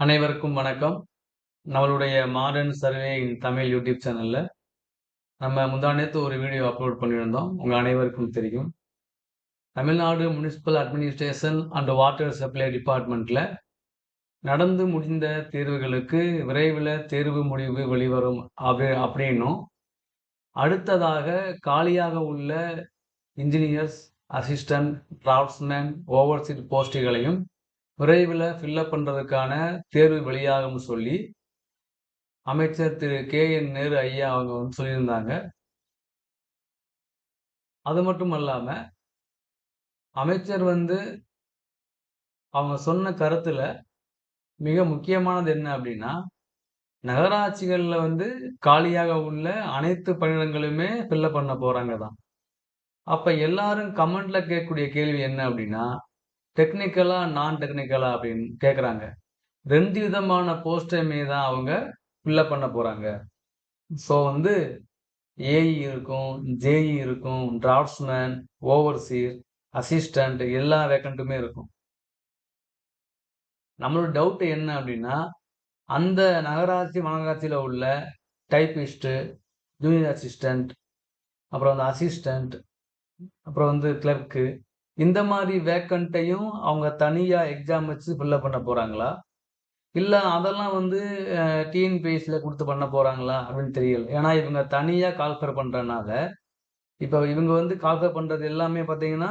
அனைவருக்கும் வணக்கம். நம்மளுடைய modern survey in Tamil YouTube சேனலில் நம்ம முந்தா நேற்று ஒரு வீடியோ அப்லோட் பண்ணியிருந்தோம். உங்கள் அனைவருக்கும் தெரியும். Tamil Nadu municipal administration and water supply டிபார்ட்மெண்ட்டில் நடந்து முடிந்த தேர்வுகளுக்கு விரைவில் தேர்வு முடிவு வெளிவரும் அப்படி அப்படின்னும், அடுத்ததாக காலியாக உள்ள இன்ஜினியர்ஸ், அசிஸ்டன்ட், டிராஃப்ட்ஸ்மேன், ஓவர்சீட் போஸ்ட்டுகளையும் விரைவில் ஃபில்லப் பண்ணுறதுக்கான தேர்வு வெளியாகும்னு சொல்லி, அமைச்சர் திரு கே என் நேரு ஐயா அவங்க வந்து சொல்லியிருந்தாங்க. அது மட்டும் அல்லாமல் அமைச்சர் வந்து அவங்க சொன்ன கருத்தில் மிக முக்கியமானது என்ன அப்படின்னா, நகராட்சிகளில் வந்து காலியாக உள்ள அனைத்து பணியிடங்களுமே ஃபில்லப் பண்ண போகிறாங்க தான். அப்போ எல்லாரும் கமெண்ட்ல கேட்கக்கூடிய கேள்வி என்ன அப்படின்னா, டெக்னிக்கலா, நான் டெக்னிக்கலா அப்படின்னு கேட்குறாங்க ரெண்டு விதமான போஸ்ட்டுமே தான் அவங்க ஃபில்லப் பண்ண போகிறாங்க ஸோ வந்து ஏஇ இருக்கும், ஜேஇ இருக்கும், டிராஃப்ட்ஸ்மேன், ஓவர்சீர், அசிஸ்டண்ட் எல்லா வேக்கண்ட்டுமே இருக்கும். நம்மளோட டவுட் என்ன அப்படின்னா, அந்த நகராட்சி, மாநகராட்சியில் உள்ள டைப்பிஸ்ட்டு, ஜூனியர் அசிஸ்டண்ட் அப்புறம் வந்து அசிஸ்டண்ட் அப்புறம் வந்து கிளர்க்கு இந்த மாதிரி வேக்கண்ட்டையும் அவங்க தனியாக எக்ஸாம் வச்சு ஃபில்லப் பண்ண போகிறாங்களா இல்லை அதெல்லாம் வந்து டிஎன்பிஎஸ்சியில் கொடுத்து பண்ண போகிறாங்களா அப்படின்னு தெரியல. ஏன்னா இவங்க தனியாக கால்ஃபர் பண்ணுறனால இப்போ இவங்க வந்து கால்ஃபர் பண்ணுறது எல்லாமே பார்த்தீங்கன்னா,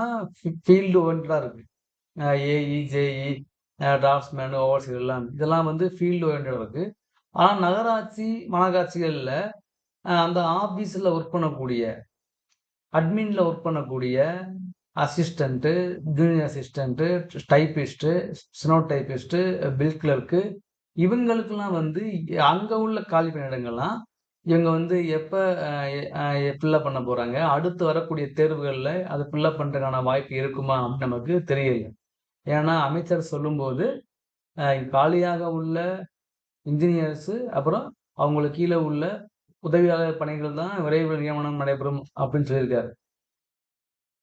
ஃபீல்டு ஓரியன்டடா இருக்குது AE JE AE, JE, draftsman, overseer e, e, எல்லாம். இதெல்லாம் வந்து ஃபீல்டு ஓரியன்டடா இருக்குது ஆனால் நகராட்சி, மாநகராட்சிகளில் அந்த ஆஃபீஸில் ஒர்க் பண்ணக்கூடிய, அட்மினில் ஒர்க் பண்ணக்கூடிய assistant junior assistant typist, steno typist, bill clerk இவங்களுக்கெல்லாம் வந்து அங்கே உள்ள காலி பணியிடங்கள்லாம் இவங்க வந்து எப்போ ஃபில்லப் பண்ண போகிறாங்க அடுத்து வரக்கூடிய தேர்வுகளில் அதை ஃபில்லப் பண்ணுறதுக்கான வாய்ப்பு இருக்குமா? அப்படின்னு நமக்கு தெரியல. ஏன்னா அமைச்சர் சொல்லும்போது, காலியாக உள்ள இன்ஜினியர்ஸு அப்புறம் அவங்களுக்கு கீழே உள்ள உதவியாளர் பணிகள் தான் விரைவில் நியமனம் நடைபெறும் அப்படின்னு சொல்லியிருக்காரு.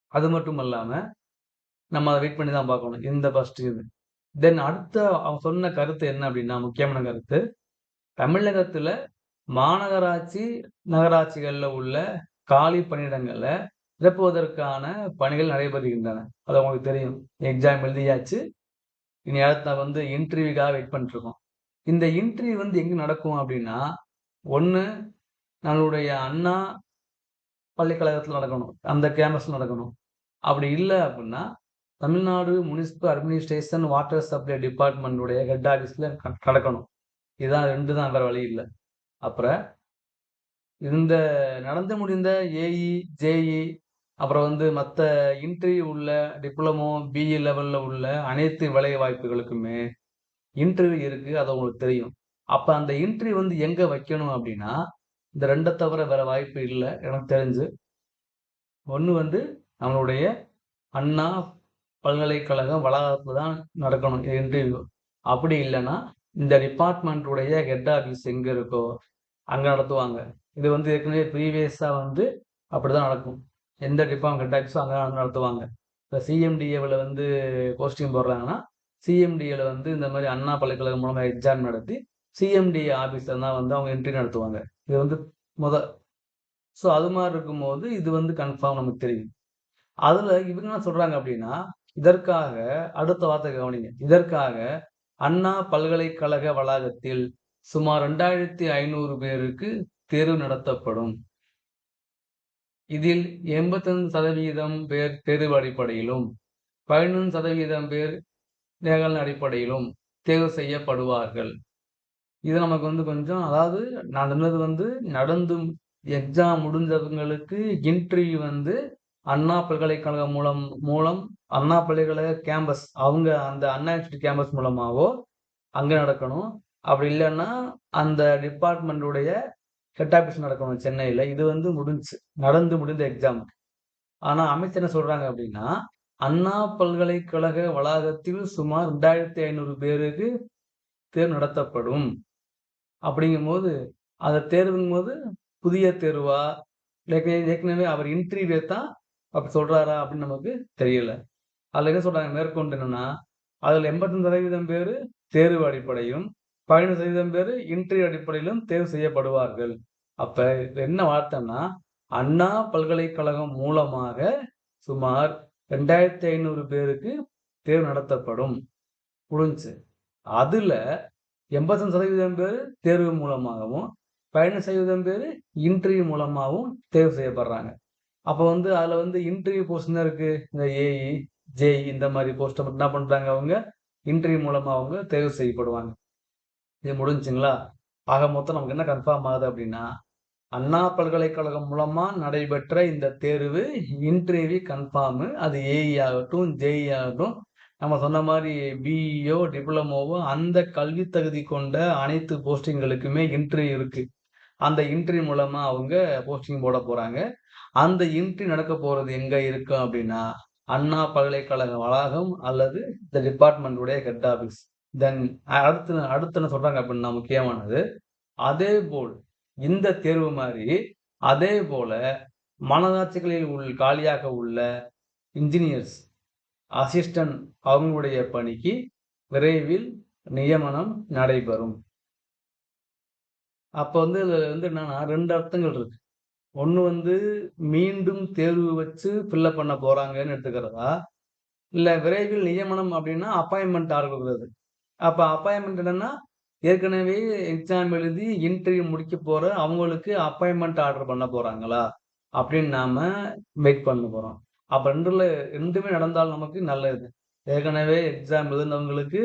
அது மட்டும் இல்லாமல் நம்ம அதை வெயிட் பண்ணி தான் பார்க்கணும். இந்த ஃபர்ஸ்ட் இது. தென் அடுத்த அவன் சொன்ன கருத்து என்ன அப்படின்னா, முக்கியமான கருத்து, தமிழகத்தில் மாநகராட்சி, நகராட்சிகளில் உள்ள காலி பணியிடங்களை நிரப்புவதற்கான பணிகள் நடைபெறுகின்றன. அது உங்களுக்கு தெரியும். எக்ஸாம் எழுதியாச்சு. இனி அடுத்த வந்து இன்டர்வியூக்காக வெயிட் பண்ணிட்டுருக்கோம் இந்த இன்டர்வியூ வந்து எங்கே நடக்கும் அப்படின்னா, ஒன்று நம்மளுடைய அண்ணா பள்ளிக்கழகத்தில் நடக்கணும். அந்த கேம்பஸில் நடக்கணும். அப்படி இல்லை அப்படின்னா, Tamil Nadu municipal administration water supply டிபார்ட்மெண்ட்டுடைய head ஆஃபீஸில் க நடக்கணும். இதான் 2 தான் வேற வழி இல்லை அப்புறம் இந்த நடந்து முடிந்த ஏஇ, ஜேஇ அப்புறம் வந்து மற்ற இன்டர்வியூ உள்ள டிப்ளமோ, பிஇ லெவலில் உள்ள அனைத்து வேலை வாய்ப்புகளுக்குமே இன்டர்வியூ இருக்குது அது உங்களுக்கு தெரியும். அப்போ அந்த இன்டர்வியூ வந்து எங்கே வைக்கணும் அப்படின்னா, இந்த ரெண்டை தவிர வேற வாய்ப்பு இல்லை எனக்கு தெரிஞ்சு. ஒன்று வந்து நம்மளுடைய அண்ணா பல்கலைக்கழக வளாகத்தில் தான் நடக்கணும் இன்டர்வியூ. அப்படி இல்லைன்னா இந்த டிபார்ட்மெண்ட்டுடைய ஹெட் ஆஃபீஸ் எங்கே இருக்கோ, அங்கே நடத்துவாங்க. இது வந்து ஏற்கனவே ப்ரீவியஸாக வந்து அப்படி தான் நடக்கும். எந்த டிபார்ட்மெண்ட் ஹெட் ஆஃபீஸோ அங்கே நடத்துவாங்க. இப்போ சிஎம்டிஏவில் வந்து போஸ்டிங் போடுறாங்கன்னா, சிஎம்டிஏவில் வந்து இந்த மாதிரி அண்ணா பல்கலைக்கழகம் மூலமாக எக்ஸாம் நடத்தி, சிஎம்டிஏ ஆஃபீஸில் தான் வந்து அவங்க என்ட்ரி நடத்துவாங்க. இது வந்து முத ஸோ அது மாதிரி இருக்கும்போது, இது வந்து கன்ஃபார்ம் நமக்கு தெரியும். அதுல இவங்க என்ன சொல்றாங்க அப்படின்னா, இதற்காக அடுத்த வார்த்தை கவனிங்க. இதற்காக அண்ணா பல்கலைக்கழக வளாகத்தில் சுமார் 2500 பேருக்கு தேர்வு நடத்தப்படும். இதில் 85% பேர் தேர்வு அடிப்படையிலும், 15% பேர் நேகல் அடிப்படையிலும் தேர்வு செய்யப்படுவார்கள். இது நமக்கு வந்து கொஞ்சம் அதாவது நடந்தது வந்து நடந்து எக்ஸாம் முடிஞ்சவங்களுக்கு இன்டர்வியூ வந்து அண்ணா பல்கலைக்கழகம் மூலம் மூலம் அண்ணா பல்கலைக்கழக கேம்பஸ் அவங்க அந்த அண்ணா யூனிவர்சிட்டி கேம்பஸ் மூலமாவோ அங்கே நடக்கணும். அப்படி இல்லைன்னா அந்த டிபார்ட்மெண்ட்டுடைய ஹெட் ஆஃபீஸ் நடக்கணும் சென்னையில் இது வந்து முடிஞ்சு நடந்து முடிந்த எக்ஸாம். ஆனால் அமைச்சர் என்ன சொல்கிறாங்க அப்படின்னா, அண்ணா பல்கலைக்கழக வளாகத்தில் சுமார் 2500 பேருக்கு தேர்வு நடத்தப்படும். அப்படிங்கும்போது, அந்த தேர்வுங்கும்போது புதிய தேர்வா? ஏற்கனவே ஏற்கனவே அவர் இன்டர்வியூ தான் அப்படி சொல்கிறாரா அப்படின்னு நமக்கு தெரியல. அதில் என்ன சொல்கிறாங்க மேற்கொண்டு என்னன்னா, அதில் எண்பத்தஞ்சு சதவீதம் பேர் தேர்வு அடிப்படையும் பதினஞ்சு சதவீதம் பேர் இன்டர்வியூ அடிப்படையிலும் தேர்வு செய்யப்படுவார்கள். அப்போ என்ன வார்த்தைன்னா அண்ணா பல்கலைக்கழகம் மூலமாக சுமார் ரெண்டாயிரத்தி ஐநூறு பேருக்கு தேர்வு நடத்தப்படும். முடிஞ்சு அதில் எண்பத்தஞ்சு சதவீதம் பேர் தேர்வு மூலமாகவும் பதினஞ்சு சதவீதம் பேர் இன்டர்வியூ மூலமாகவும் தேர்வு செய்யப்படுறாங்க. அப்போ வந்து அதில் வந்து இன்டர்வியூ போஸ்ட் தான் இருக்குது இந்த ஏஇ ஜேஇ இந்த மாதிரி போஸ்ட்டை மட்டும் என்ன பண்ணுறாங்க அவங்க? இன்டர்வியூ மூலமாக அவங்க தேர்வு செய்யப்படுவாங்க. இது முடிஞ்சுங்களா? ஆக மொத்தம் நமக்கு என்ன கன்ஃபார்ம் ஆகுது அப்படின்னா அண்ணா பல்கலைக்கழகம் மூலமாக நடைபெற்ற இந்த தேர்வு இன்டர்வியூ கன்ஃபார்மு அது ஏஇ ஆகட்டும் ஜேஇ ஆகட்டும் நம்ம சொன்ன மாதிரி பிஇஓ டிப்ளமோவோ அந்த கல்வி தகுதி கொண்ட அனைத்து போஸ்டிங்களுக்குமே இன்டர்வியூ இருக்குது அந்த இன்டர்வியூ மூலமாக அவங்க போஸ்டிங் போட போகிறாங்க அந்த இன்ட்ரி நடக்க போறது எங்க இருக்கும் அப்படின்னா அண்ணா பல்கலைக்கழக வளாகம் அல்லது இந்த டிபார்ட்மெண்ட்டுடைய ஹெட் ஆஃபீஸ் தென் அடுத்து அடுத்து என்ன சொல்றாங்க அப்படின்னா முக்கியமானது அதே போல் இந்த தேர்வு மாதிரி அதே போல மனதாட்சிகளில் உள் காலியாக உள்ள இன்ஜினியர்ஸ் அசிஸ்டன்ட் அவங்களுடைய பணிக்கு விரைவில் நியமனம் நடைபெறும். அப்போ வந்து வந்து என்னன்னா ரெண்டு அர்த்தங்கள் இருக்கு. ஒன்று வந்து மீண்டும் தேர்வு வச்சு ஃபில்லப் பண்ண போகிறாங்கன்னு எடுத்துக்கிறதா? இல்லை விரைவில் நியமனம் அப்படின்னா அப்பாயின்மெண்ட் ஆரம்பிக்கிறது அப்போ அப்பாயின்மெண்ட் என்னென்னா ஏற்கனவே எக்ஸாம் எழுதி இன்டர்வியூ முடிக்க போகிற அவங்களுக்கு அப்பாயின்மெண்ட் ஆர்டர் பண்ண போகிறாங்களா அப்படின்னு நாம் வெயிட் பண்ண போகிறோம் அப்போ ரெண்டுல ரெண்டுமே நடந்தால் நமக்கு நல்லது. ஏற்கனவே எக்ஸாம் எழுதினவங்களுக்கு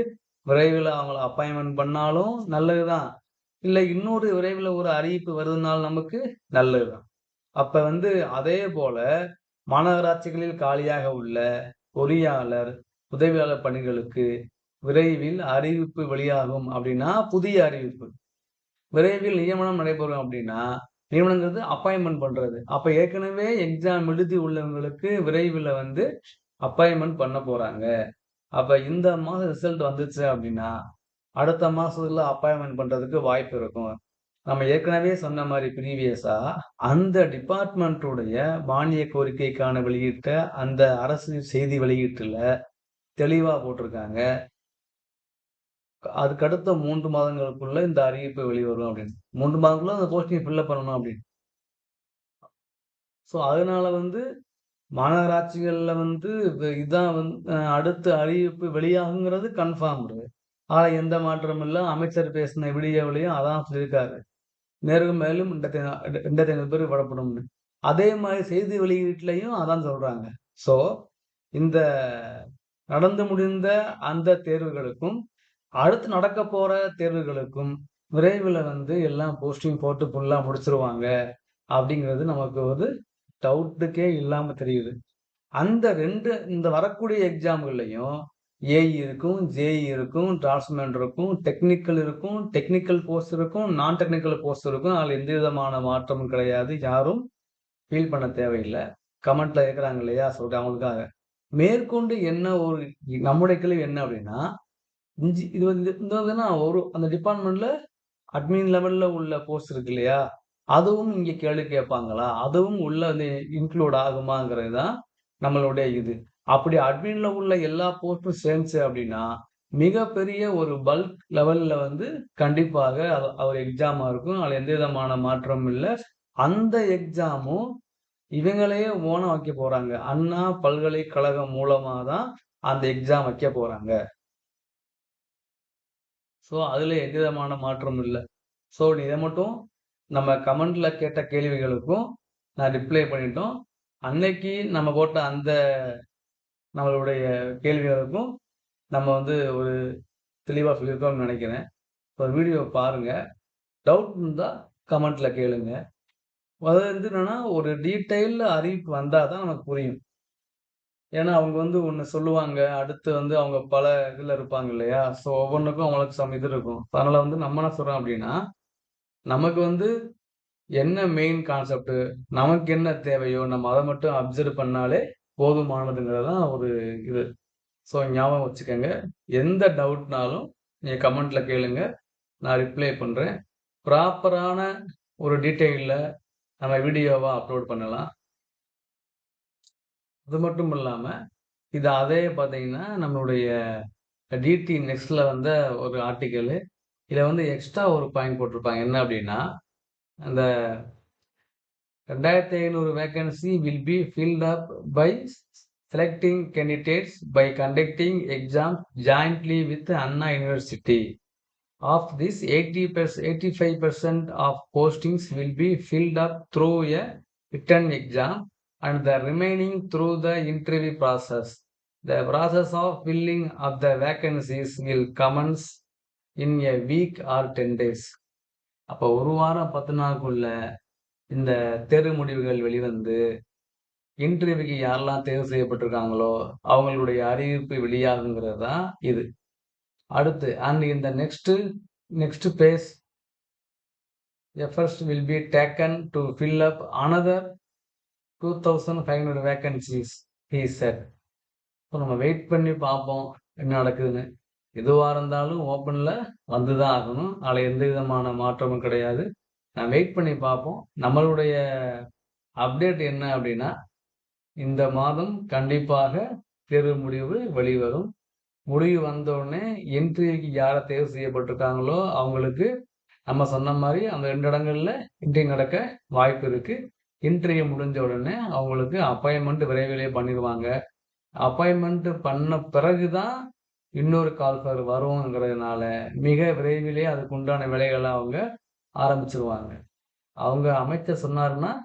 விரைவில் அவங்கள அப்பாயின்மெண்ட் பண்ணாலும் நல்லது தான் இல்லை இன்னொரு விரைவில் ஒரு அறிவிப்பு வருதுனாலும் நமக்கு நல்லது தான் அப்ப வந்து அதே போல மாநகராட்சிகளில் காலியாக உள்ள பொறியாளர் உதவியாளர் பணிகளுக்கு விரைவில் அறிவிப்பு வெளியாகும் அப்படின்னா புதிய அறிவிப்பு. விரைவில் நியமனம் நடைபெறும் அப்படின்னா நியமனங்கிறது அப்பாயின்மெண்ட் பண்றது. அப்ப ஏற்கனவே எக்ஸாம் எழுதி உள்ளவங்களுக்கு விரைவில் வந்து அப்பாயின்மெண்ட் பண்ண போறாங்க. அப்ப இந்த மாசம் ரிசல்ட் வந்துச்சு அப்படின்னா அடுத்த மாசத்துல அப்பாயின்மெண்ட் பண்றதுக்கு வாய்ப்பு இருக்கும். நம்ம ஏற்கனவே சொன்ன மாதிரி ப்ரீவியஸா அந்த டிபார்ட்மெண்ட்டுடைய மானிய கோரிக்கைக்கான வெளியிட்ட அந்த அரசு செய்தி வெளியீட்டுல தெளிவா போட்டிருக்காங்க. அதுக்கடுத்த மூன்று மாதங்களுக்குள்ள இந்த அறிவிப்பு வெளிவரும் அப்படின்னு. மூன்று மாதங்களுக்குள்ள அந்த போஸ்டிங் ஃபில்லப் பண்ணணும் அப்படின்னு. ஸோ அதனால வந்து மாநகராட்சிகளில் வந்து இதான் வந்து அடுத்த அறிவிப்பு வெளியாகுங்கிறது கன்ஃபார்ம் ஆனால் எந்த மாற்றமும் இல்லை. அமைச்சர் பேசின வீடியோவிலையும் அதான் சொல்லியிருக்காரு. நேருக்கு மேலும் ரெண்டாயிரத்தி ஐநூறு பேர் விடப்படும்னு அதே மாதிரி செய்தி வெளியீட்லையும் அதான் சொல்றாங்க. ஸோ இந்த நடந்து முடிந்த அந்த தேர்வுகளுக்கும் அடுத்து நடக்க போற தேர்வுகளுக்கும் விரைவில் வந்து எல்லாம் போஸ்டிங் போட்டு ஃபுல்லாக முடிச்சிருவாங்க அப்படிங்கிறது நமக்கு ஒரு டவுட்டுக்கே இல்லாமல் தெரியுது. அந்த ரெண்டு இந்த வரக்கூடிய எக்ஸாம்கள்லையும் ஏஇ இருக்கும் ஜேஇ இருக்கும் டிரான்ஸ்மெண்ட் இருக்கும் டெக்னிக்கல் இருக்கும் டெக்னிக்கல் போஸ்ட் இருக்கும் நான் டெக்னிக்கல் போஸ்ட் இருக்கும். அதில் எந்த விதமான மாற்றமும் கிடையாது. யாரும் ஃபீல் பண்ண தேவையில்லை. கமெண்ட்ல இருக்கிறாங்க இல்லையா? சொல்லிட்டு அவங்களுக்காக. மேற்கொண்டு என்ன ஒரு நம்முடைய கேள்வி என்ன அப்படின்னா இஞ்சி இது வந்து இந்த ஒரு அந்த டிபார்ட்மெண்ட்ல அட்மின் லெவல்ல உள்ள போஸ்ட் இருக்கு இல்லையா? அதுவும் இங்கே கேள்வி கேட்பாங்களா? அதுவும் உள்ள வந்து இன்க்ளூட் ஆகுமாங்கிறது தான் நம்மளுடைய இது. அப்படி அட்மின்ல உள்ள எல்லா போஸ்டும் சேர்ந்துச்சு அப்படின்னா மிகப்பெரிய ஒரு பல்க் லெவல்ல வந்து கண்டிப்பாக அவர் எக்ஸாமா இருக்கும். அதில் எந்த விதமான மாற்றமும் இல்லை. அந்த எக்ஸாமும் இவங்களையே ஓன வைக்க போறாங்க. அண்ணா பல்கலைக்கழகம் மூலமா தான் அந்த எக்ஸாம் வைக்க போறாங்க. ஸோ அதில் எந்த விதமான மாற்றம் இல்லை. ஸோ இதை மட்டும் நம்ம கமெண்ட்ல கேட்ட கேள்விகளுக்கும் நான் ரிப்ளை பண்ணிட்டோம். அன்னைக்கு நம்ம போட்ட அந்த நம்மளுடைய கேள்விகளுக்கும் நம்ம வந்து ஒரு தெளிவாக சொல்லியிருக்கோம்னு நினைக்கிறேன். ஒரு வீடியோ பாருங்கள் டவுட் இருந்தால் கமெண்ட்டில் கேளுங்க. அது வந்து என்னென்னா ஒரு டீட்டெயிலில் அறிவிப்பு வந்தால் தான் நமக்கு புரியும். ஏன்னா அவங்க வந்து ஒன்று சொல்லுவாங்க அடுத்து வந்து அவங்க பல இதில் இருப்பாங்க இல்லையா? ஸோ ஒவ்வொன்றுக்கும் அவங்களுக்கு சம் இது இருக்கும். அதனால் வந்து நம்ம என்ன சொல்கிறோம் அப்படின்னா நமக்கு வந்து என்ன மெயின் கான்செப்ட் நமக்கு என்ன தேவையோ நம்ம அதை மட்டும் அப்சர்வ் பண்ணாலே போதுமானதுங்கிறது தான் ஒரு இது. ஸோ ஞாபகம் வச்சுக்கோங்க. எந்த டவுட்னாலும் நீங்கள் கமெண்ட்டில் கேளுங்க. நான் ரிப்ளை பண்ணுறேன் ப்ராப்பரான ஒரு டீட்டெயிலில் நம்ம வீடியோவாக அப்லோட் பண்ணலாம். அது மட்டும் இல்லாமல் இது அதே பார்த்தீங்கன்னா நம்மளுடைய டிடி நெக்ஸ்டில் வந்த ஒரு ஆர்டிக்கலு. இதில் வந்து எக்ஸ்ட்ரா ஒரு பாயிண்ட் போட்டிருப்பாங்க. என்ன அப்படின்னா அந்த 2500 vacancy will be filled up by selecting candidates by conducting exam jointly with Anna university. Of this 80 85% of postings will be filled up through a written exam and the remaining through the interview process. The process of filling of the vacancies will commence in a week or 10 days. அப்ப 1 வாரம் 10 நாளுக்குள்ள இந்த தேர்வு முடிவுகள் வெளிவந்து, இன்டர்வியூக்கு யாரெல்லாம் தேர்வு செய்யப்பட்டிருக்காங்களோ, அவங்களுடைய அறிவிப்பு வெளியாகுங்கிறது தான் இது. அடுத்து அண்ட் இந்த next next phase efforts will be taken to fill up another 2500 vacancies he said. So நம்ம வெயிட் பண்ணி பார்ப்போம் என்ன நடக்குதுன்னு. எதுவாக இருந்தாலும் ஓப்பனில் வந்து தான் ஆகணும். அதில் எந்த விதமான மாற்றமும் கிடையாது. நான் வெயிட் பண்ணி பார்ப்போம். நம்மளுடைய அப்டேட் என்ன அப்படின்னா இந்த மாதம் கண்டிப்பாக தேர்வு முடிவு வெளிவரும். முடிவு வந்தோடனே என்ட்ரிக்கு யாரை தேர்வு செய்யப்பட்டிருக்காங்களோ, அவங்களுக்கு நம்ம சொன்ன மாதிரி அந்த 2 இடங்கள்ல இன்டர்வியூ நடக்க வாய்ப்பு இருக்கு. இன்டர்வியூ முடிஞ்ச உடனே அவங்களுக்கு அப்பாயின்மெண்ட் விரைவிலே பண்ணிடுவாங்க அப்பாயின்மெண்ட் பண்ண பிறகு தான் இன்னொரு கால்ஃபர் வருங்கிறதுனால, மிக விரைவிலே அதுக்கு உண்டான விலைகளை அவங்க ஆரம்பிச்சிருவாங்க அவங்க அமைச்சர் சொன்னாருன்னா,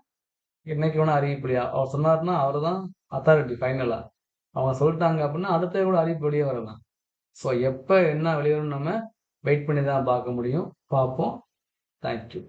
என்னைக்கு வேணா அறிவிப்படியா அவர் சொன்னாருன்னா, அவர் தான் அத்தாரிட்டி ஃபைனலா. அவங்க சொல்லிட்டாங்க அப்படின்னா அடுத்த கூட அறிவிப்பு வரலாம். ஸோ எப்போ என்ன வெளிவரும்னு நம்ம வெயிட் பண்ணி தான் பார்க்க முடியும். பார்ப்போம். Thank you.